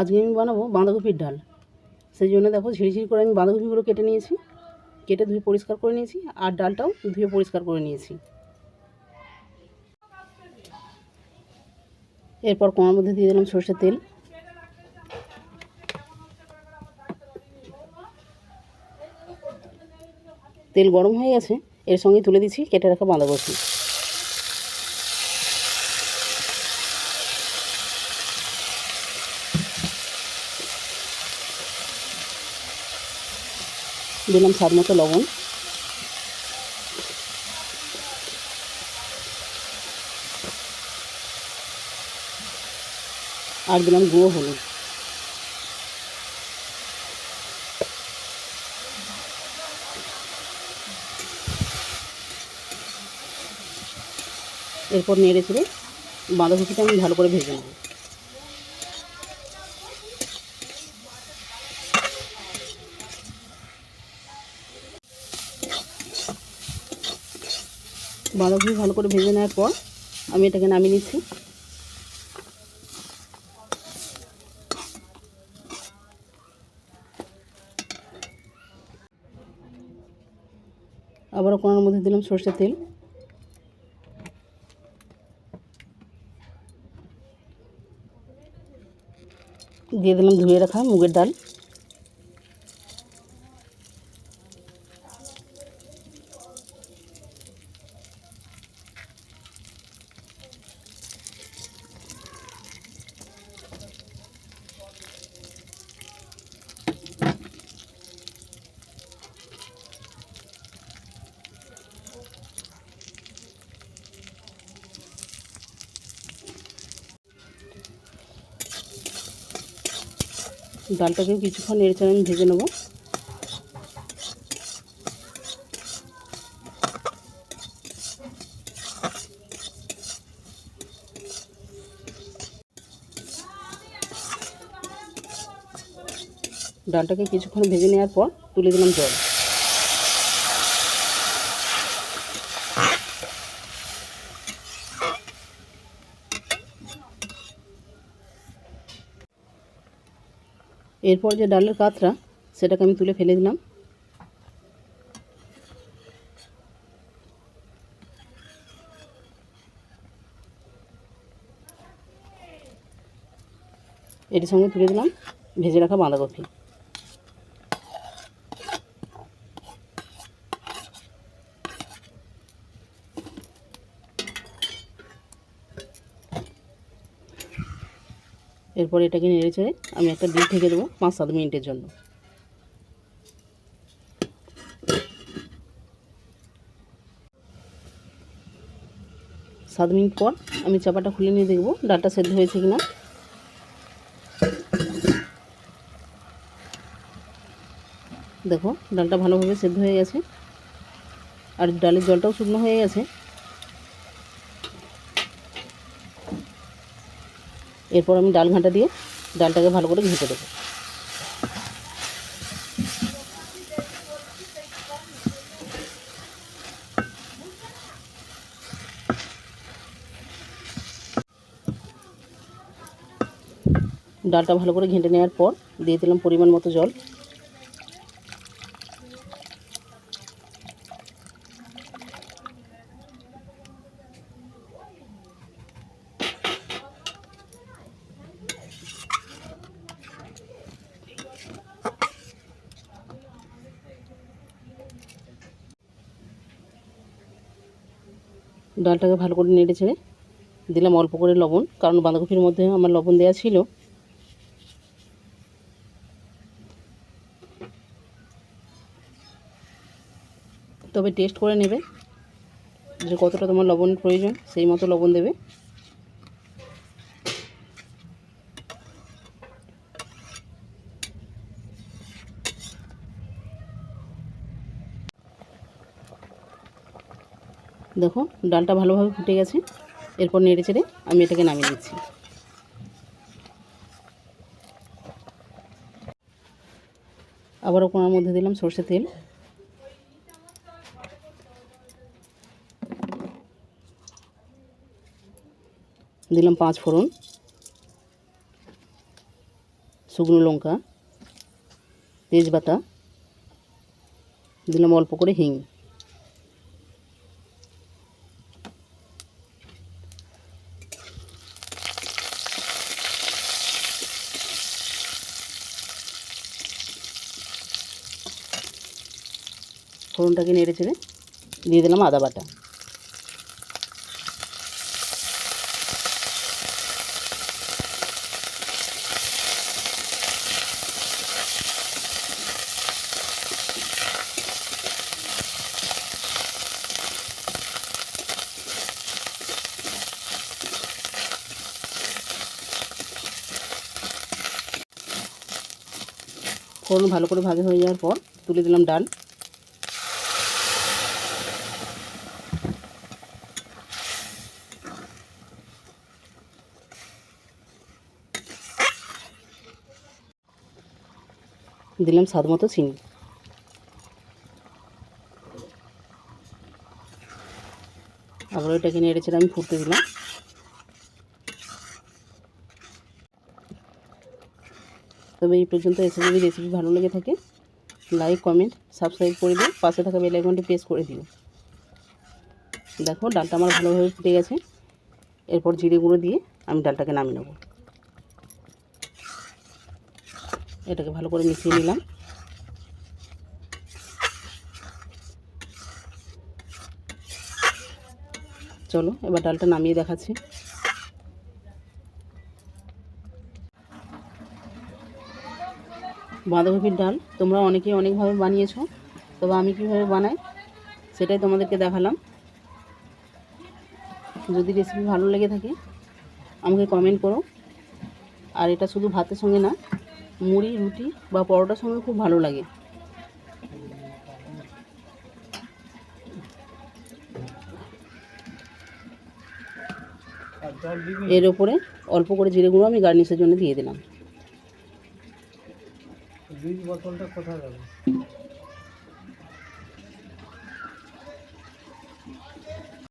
আজকে আমি বানাবো বাঁধাকপির ডাল। সেই জন্য দেখো ঝিরিঝিরি করে আমি বাঁধাকপিগুলো কেটে নিয়েছি। কেটে ধুয়ে পরিষ্কার করে নিয়েছি আর ডালটাও ধুয়ে পরিষ্কার করে নিয়েছি। এরপর কোমার মধ্যে দিয়ে দিলাম সর্ষের তেল। তেল গরম হয়ে গেছে, এর সঙ্গে তুলে দিচ্ছি কেটে রাখা বাঁধাকপি। দিলাম স্বাদ মতো লবণ। আর দিলাম গুঁড়ো হলুদ। এরপর নেড়ে চেড়ে বাঁধাকপিটা আমি ভালো করে ভেজে নেব। বাঁধাকপি ভালো করে ভেজে নেওয়ার পর আমি এটাকে নামিয়ে নিচ্ছি। আবারও কোনার মধ্যে দিলাম সর্ষের তেল। দিয়ে দিলাম ধুয়ে রাখা মুগের ডাল। ডালটাকেও কিছুক্ষণ চেড়ে আমি ভেজে নেব। ডালটাকে কিছুক্ষণ ভেজে নেওয়ার পর তুলে দিলাম জল। এরপর যে ডালের কাতরা, সেটাকে আমি তুলে ফেলে দিলাম। এটির সঙ্গে তুলে দিলাম ভেজে রাখা বাঁধাকপি। এরপর এটাকে নেড়ে চেড়ে আমি একটা ডিম ঢেকে দেবো পাঁচ সাত মিনিটের জন্য। সাত মিনিট পর আমি চাপাটা খুলে নিয়ে দেখব ডালটা সেদ্ধ হয়েছে কিনা। দেখো, ডালটা ভালোভাবে সেদ্ধ হয়ে গেছে। আর ডালের জলটাও শুকনো হয়ে গেছে। এরপর আমি ডাল ঘাঁটা দিয়ে ডালটাকে ভালো করে ঘেঁটে দেবো। ডালটা ভালো করে ঘেঁটে নেওয়ার পর দিয়ে দিলাম পরিমাণ মতো জল। ডালটাকে ভালো করে নেড়ে ছেড়ে দিলাম অল্প করে লবণ, কারণ বাঁধাকপির মধ্যে আমার লবণ দেওয়া ছিল। তবে টেস্ট করে নেবে যে কতটা তোমার লবণ প্রয়োজন, সেই মতো লবণ দেবে। দেখো, ডালটা ভালোভাবে ফুটে গেছে। এরপর নেড়ে চেড়ে আমি এটাকে নামিয়ে দিচ্ছি আবারও কোনার মধ্যে দিলাম সর্ষে তেল। দিলাম পাঁচ ফোড়ন, শুকনো লঙ্কা, তেজপাতা, দিলাম অল্প করে হিং। ফোড়নটাকে নেড়ে চেড়ে দিয়ে দিলাম আদা বাটা। ফোড়ন ভালো করে ভাজা হয়ে যাওয়ার পর তুলে দিলাম ডাল। দিলাম স্বাদ মতো চিনি। আবার ওইটাকে নেড়ে চেড়ে আমি ফুটতে দিলাম। তবে এই পর্যন্ত এসে যদি রেসিপি ভালো লেগে থাকে লাইক কমেন্ট সাবস্ক্রাইব করে দিও পাশে থাকা বেল আইকনটি প্রেস করে দিও দেখো, ডালটা আমার ভালোভাবে ফুটে গেছে। এরপর জিরে গুঁড়ো দিয়ে আমি ডালটাকে নামিয়ে নেব। এটাকে ভালো করে মিশিয়ে নিলাম। চলো, এবার ডালটা নামিয়ে দেখাচ্ছি। বাঁধাকপির ডাল তোমরা অনেকেই অনেকভাবে বানিয়েছো, তবে আমি কীভাবে বানাই সেটাই তোমাদেরকে দেখালাম। যদি রেসিপি ভালো লেগে থাকে, আমাকে কমেন্ট করো। আর এটা শুধু ভাতের সঙ্গে না মুড়ি, রুটি বা পরোটার সঙ্গে খুব ভালো লাগে। এর ওপরে অল্প করে জিরে গুঁড়ো আমি গার্নিশের জন্য দিয়ে দিলাম। কোথায়